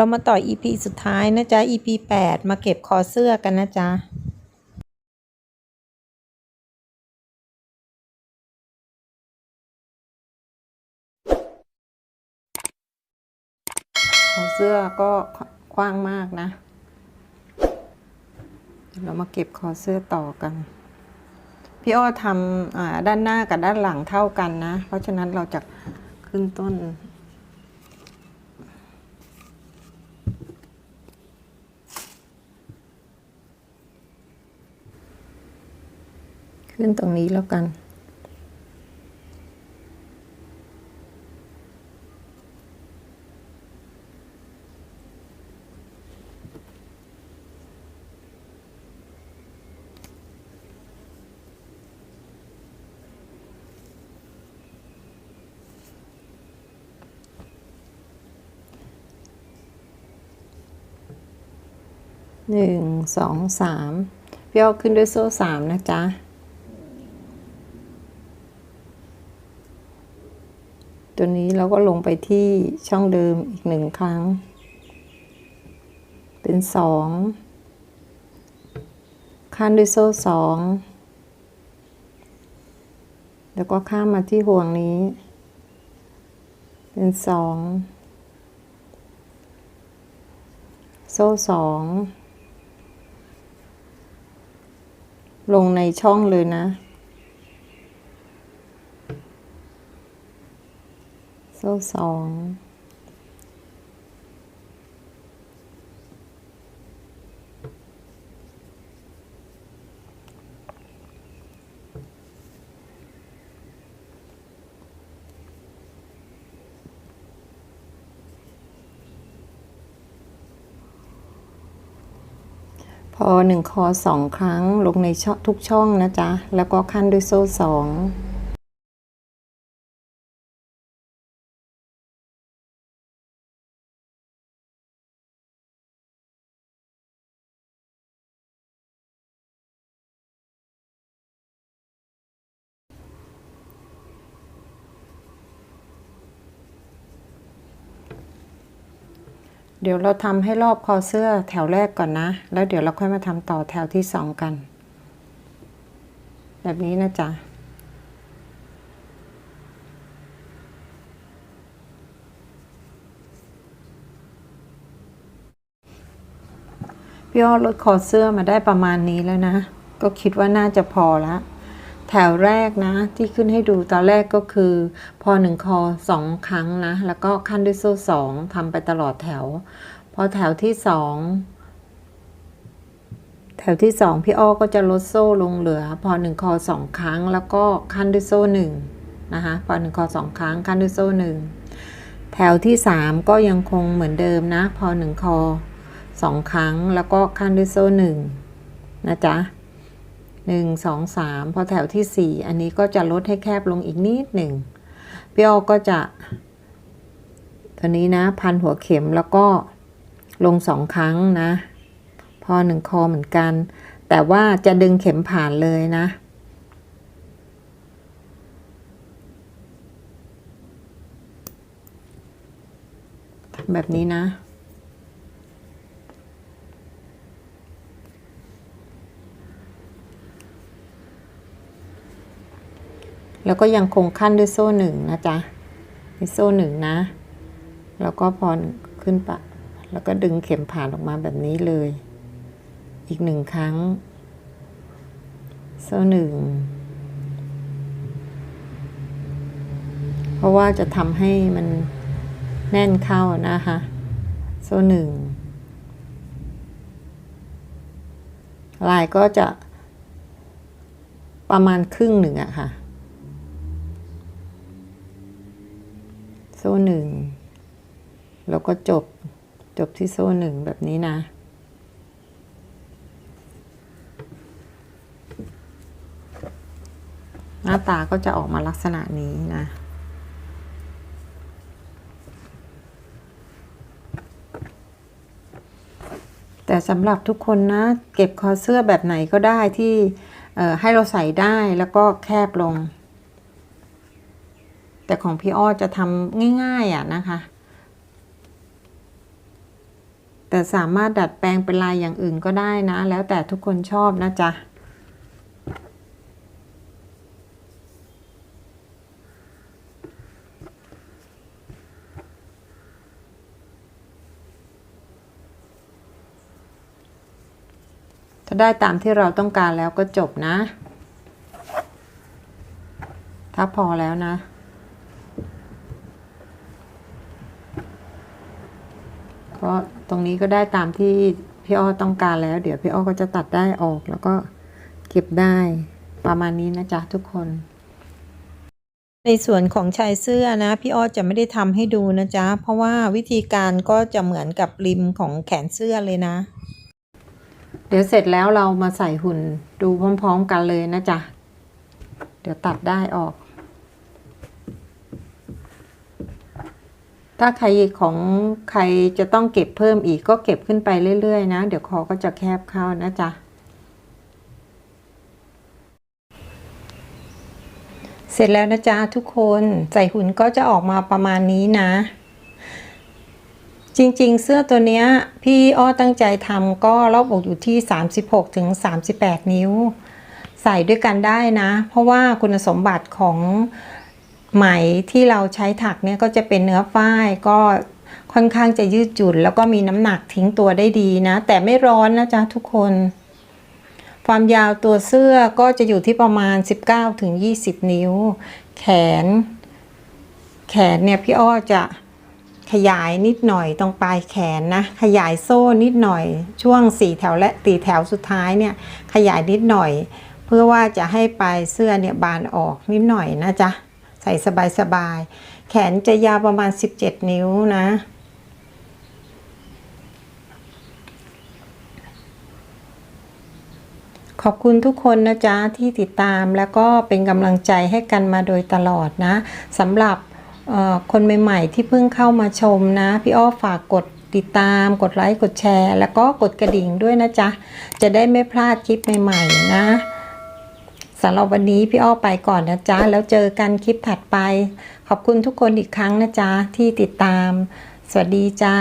เรามาต่อ EP สุดท้ายนะจ๊ะ EP 8 มาเก็บคอเสื้อกันนะจ๊ะคอเสื้อก็กว้างมากนะ เรามาเก็บคอเสื้อต่อกัน พี่อ้อทำอด้านหน้ากับด้านหลังเท่ากันนะ เพราะฉะนั้นเราจะขึ้นต้น ขึ้นตรงนี้แล้วกัน หนึ่งสองสามพี่อ้อขึ้นด้วยโซ่สามนะจ๊ะ ตัวนี้เราก็ลงไปที่ช่องเดิมอีกหนึ่งครั้ง เป็นสองข้ามด้วยโซ่สองแล้วก็ข้ามมาที่ห่วงนี้ เป็นสองโซ่สองลงในช่องเลยนะ โซ่สอง พอหนึ่งคอสองครั้งลงในช่องทุกช่องนะจ๊ะ แล้วก็ขั้นด้วยโซ่สอง เดี๋ยวเราทำให้รอบคอเสื้อแถวแรกก่อนนะ แล้วเดี๋ยวเราค่อยมาทำต่อแถวที่สองกัน แบบนี้นะจ๊ะพี่อ้อลดคอเสื้อมาได้ประมาณนี้แล้วนะ ก็คิดว่าน่าจะพอละ แถวแรกนะ ที่ขึ้นให้ดูตอนแรกก็คือพอหนึ่งคอสองครั้งนะ แล้วก็ขั้นด้วยโซ่สองทำไปตลอดแถว พอแถวที่สองแถวที่สองพี่อ้อก็จะลดโซ่ลงเหลือ พอหนึ่งคอสองครั้ง แล้วก็ขั้นด้วยโซ่หนึ่งนะคะพอหนึ่งคอสองครั้งขั้นด้วยโซ่หนึ่งแถวที่สามก็ยังคงเหมือนเดิมนะ พอหนึ่งคอสองครั้ง แล้วก็ขั้นด้วยโซ่หนึ่งนะจ๊ะ หนึ่งสองสามพอแถวที่สี่อันนี้ก็จะลดให้แคบลงอีกนิดหนึ่งพี่อ้อก็จะ ตัวนี้นะ พันหัวเข็มแล้วก็ลงสองครั้งนะ พอหนึ่งคอเหมือนกัน แต่ว่าจะดึงเข็มผ่านเลยนะทำแบบนี้นะ แล้วก็ยังคงขั้นด้วยโซ่หนึ่งนะจ๊ะโซ่หนึ่งนะ แล้วก็พอขึ้นปะ แล้วก็ดึงเข็มผ่านออกมาแบบนี้เลย อีกหนึ่งครั้ง โซ่หนึ่ง เพราะว่าจะทำให้มันแน่นเข้านะคะ โซ่หนึ่ง ลายก็จะประมาณครึ่งหนึ่งอะค่ะ โซ่หนึ่งแล้วก็จบจบที่โซ่หนึ่งแบบนี้นะ หน้าตาก็จะออกมาลักษณะนี้นะแต่สำหรับทุกคนนะ เก็บคอเสื้อแบบไหนก็ได้ที่ให้เราใส่ได้แล้วก็แคบลง แต่ของพี่อ้อจะทำง่ายๆอะนะคะ แต่สามารถดัดแปลงเป็นลายอย่างอื่นก็ได้นะ แล้วแต่ทุกคนชอบนะจ๊ะถ้าได้ตามที่เราต้องการแล้วก็จบนะ ถ้าพอแล้วนะ ก็ตรงนี้ก็ได้ตามที่พี่อ้อต้องการแล้ว เดี๋ยวพี่อ้อก็จะตัดได้ออกแล้วก็เก็บได้ประมาณนี้นะจ๊ะทุกคน ในส่วนของชายเสื้อนะ พี่อ้อจะไม่ได้ทำให้ดูนะจ๊ะ เพราะว่าวิธีการก็จะเหมือนกับริมของแขนเสื้อเลยนะ เดี๋ยวเสร็จแล้วเรามาใส่หุ่นดูพร้อม ๆ กันเลยนะจ๊ะ เดี๋ยวตัดได้ออก ถ้าใครของใครจะต้องเก็บเพิ่มอีกก็เก็บขึ้นไปเรื่อยๆนะ เดี๋ยวคอก็จะแคบเข้านะจ๊ะ เสร็จแล้วนะจ๊ะทุกคนใส่หุ่นก็จะออกมาประมาณนี้นะ จริงๆ เสื้อตัวเนี้ย พี่อ้อตั้งใจทำก็รอบอกอยู่ที่ 36ถึง38นิ้ว ใส่ด้วยกันได้นะ เพราะว่าคุณสมบัติของ ไหมที่เราใช้ถักเนี่ยก็จะเป็นเนื้อฝ้ายก็ค่อนข้างจะยืดหยุ่น แล้วก็มีน้ำหนักทิ้งตัวได้ดีนะ แต่ไม่ร้อนนะจ๊ะทุกคน ความยาวตัวเสื้อก็จะอยู่ที่ประมาณ 19ถึง20 นิ้ว แขน แขนเนี่ยพี่อ้อจะขยายนิดหน่อยตรงปลายแขนนะ ขยายโซ่นิดหน่อย ช่วงสี่แถวและตีแถวสุดท้ายเนี่ย ขยายนิดหน่อย เพื่อว่าจะให้ปลายเสื้อเนี่ยบานออกนิดหน่อยนะจ๊ะ ใส่สบายๆ แขนจะยาวประมาณ 17 นิ้วนะ ขอบคุณทุกคนนะจ๊ะ ที่ติดตามแล้วก็เป็นกำลังใจให้กันมาโดยตลอดนะสำหรับคนใหม่ๆ ที่เพิ่งเข้ามาชมนะ พี่อ้อฝากกดติดตามกดไลค์ กดแชร์ แล้วก็กดกระดิ่งด้วยนะจ๊ะ จะได้ไม่พลาดคลิปใหม่ ๆ นะำหรับวันนี้พี่อ้อไปก่อนนะจ๊ะ แล้วเจอกันคลิปถัดไป ขอบคุณทุกคนอีกครั้งนะจ๊ะ ที่ติดตาม สวัสดีจ้า